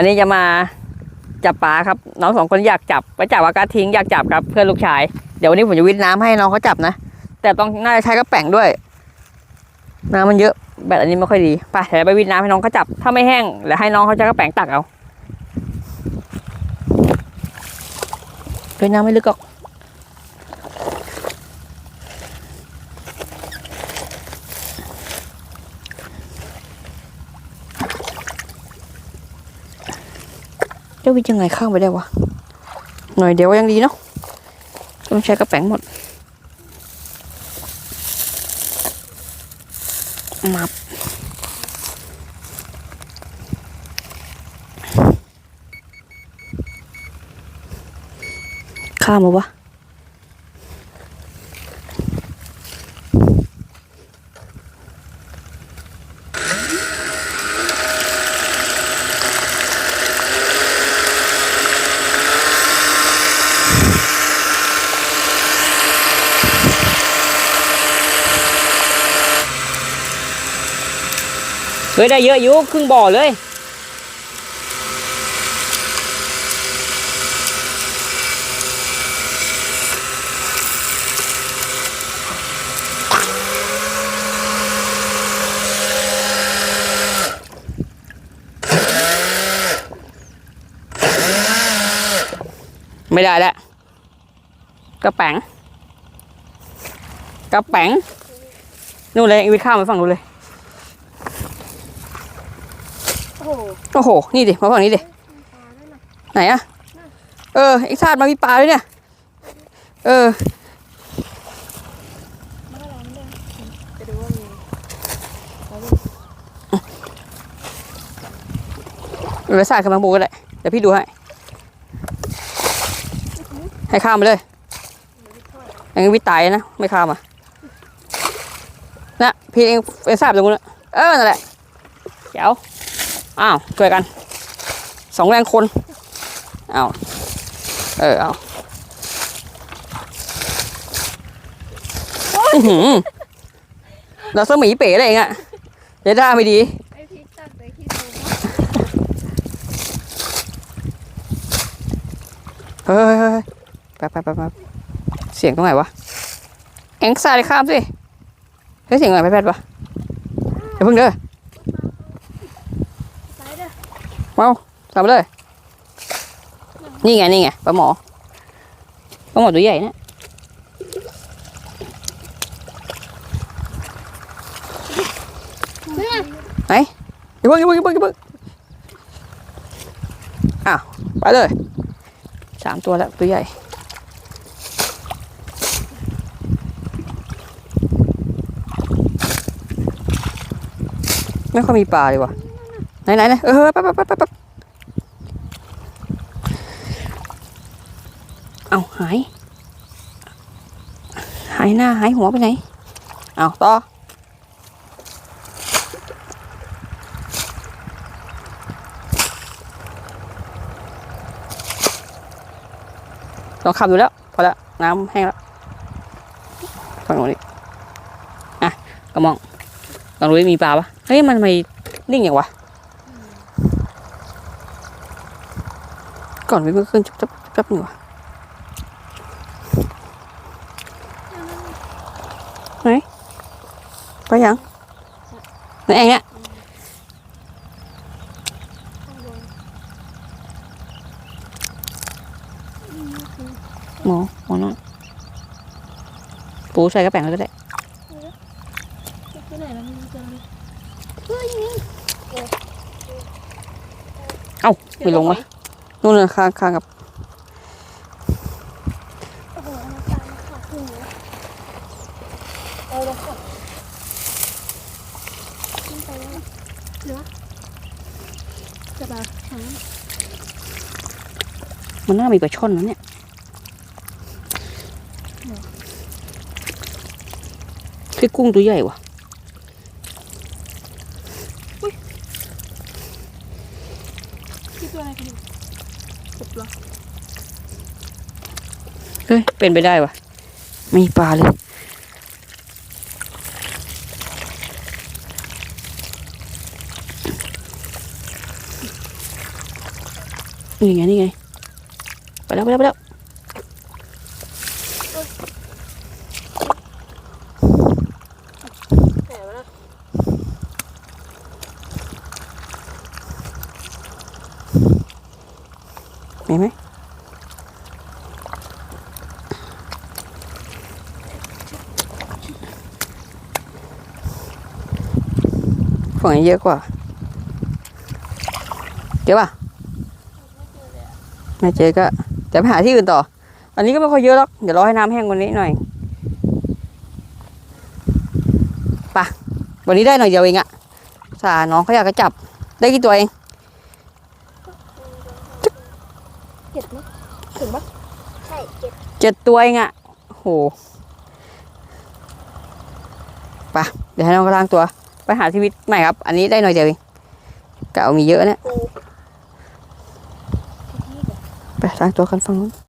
วันนี้จะมาจับปลาครับ น้องสองคนอยากจับไปจับอากาศทิ้งอยากจับครับเพื่อนลูกชาย เดี๋ยววันนี้ผมจะวิทน้ำให้น้องเขาจับนะ แต่ต้องน่าจะใช้กระแป้งด้วย น้ำมันเยอะแบตอันนี้ไม่ค่อยดีไปเดี๋ยวไปวิทน้ำให้น้องเขาจับ ถ้าไม่แห้งเดี๋ยวให้น้องเขาใช้กระแป้งตักเอาด้ยน้ำไม่ลึกหรอก จะวิทยังไงข้างไปได้วะ หน่อยเดียวยังดีเนาะต้องใช้กระแป้งหมด มับข้ามมาวะ เฮ้ยได้เยอะอยู่ครึ่งบ่อเลยไม่ได้แล้วกระแป๋งกระแป๋งนู่นเลยอีวิทข้ามไปฝั่งนู้นเลย โอ้โหโอ้โห นี่ดิ มาฝั่งนี้ดิปลานั่นน่ะไหนอะเออไอ้ชาติมามีปลาด้วยเนี่ย เออไม่ร้อนเลยจะดูว่ามีแล้วมีเดี๋ยวชาติกำลังปูก็ได้ เดี๋ยวพี่ดูให้ ให้ข้ามไปเลยอย่างนี้วิตายนะ ไม่ข้ามอะนะพี่เองไอ้ชาติตรงนู้นน่ะเออ นั่นแหละเดี๋ยว อ้าวช่วยกัน สองแรงคนอ้าวเออเอาอื้อหือเราสมีเป๋เลยเองอะเดี๋ยวได้ไม่ดี ไอพีตัดไปที่ดูเฮ้ยเฮ้ยเฮ้ยแป๊บแป๊บแป๊บแป๊บเสียงตรงไหนวะเอ็งซ้ายข้ามสิเฮ้ยเสียงอะไรแป๊บแป๊บวะเดี๋ยวเพิ่งเด้อ ไปเด้อ เมาทำไปเลย นี่ไงนี่ไงปลาหมอปลาหมอตัวใหญ่นะไหนอย่าเพิ่งอย่าเพิ่งอย่าเพิ่งอย่าเพิ่งอ้าวไปเลยสามตัวแล้วตัวใหญ่ไม่ค่อยมีปลาเลยว่ะ ไหนไหนไหนเออแป๊บแป๊บแป๊บป๊บแป๊บเอาหาย หายหน้าหายหัวไปไหน เอาต่อลองขับดูแล้ว พอแล้ว น้ำแห้งแล้วฝั่งโน้นอีกอะกระมองลองดูมีปลาปะเฮ้ย มันทำไมนิ่งอย่างวะ ก่อนวิ่งขึ้นจับจับจับหนึ่งวะไหนไปยังไหนเองเนี่ยข้างบนหมอหมอน้องปูใส่กระแป๋งแล้วก็ได้ที่ไหนแล้วมีเจอเลยเฮ้ยนี่ไม่ลงวะนู่นน่ะข้างข้างกับโอ้โหน้ำตาลขาดขึ้นเลยเอาลยค่ะขึ้นไปแล้วเหลือจะแบบหามันน่ามีปลาช่อนนะเนี่ยคือกุ้งตัวใหญ่วะคิดตัวอะไรกันอยู่ เฮ้ย เป็นไปได้วะไม่มีปลาเลย นี่ไง นี่ไง ไปแล้ว ไปแล้ว ไปแล้ว ไหนวะนะ มีไหมฝั่งนี้เยอะกว่า เจอป่ะ ไม่เจอก็เดี๋ยวไปหาที่อื่นต่อ อันนี้ก็ไม่ค่อยเยอะหรอก เดี๋ยวรอให้น้ำแห้งกวันนี้หน่อยไปะวันนี้ได้หน่อยเดียวเองอะสาน้องเขาอยากจะจับ ได้กี่ตัวเอง เจ็ดมั้ยถึงปะใช่เจ็ดเจ็ดตัวเองอะโหไปะเดี๋ยวให้น้องก็ล้างตัว ไปหาชีวิตใหม่ครับ อันนี้ได้หน่อยเดียวเองกะเอามีเยอะเนี่ยกูไปล้างตัวกันฟังนู้น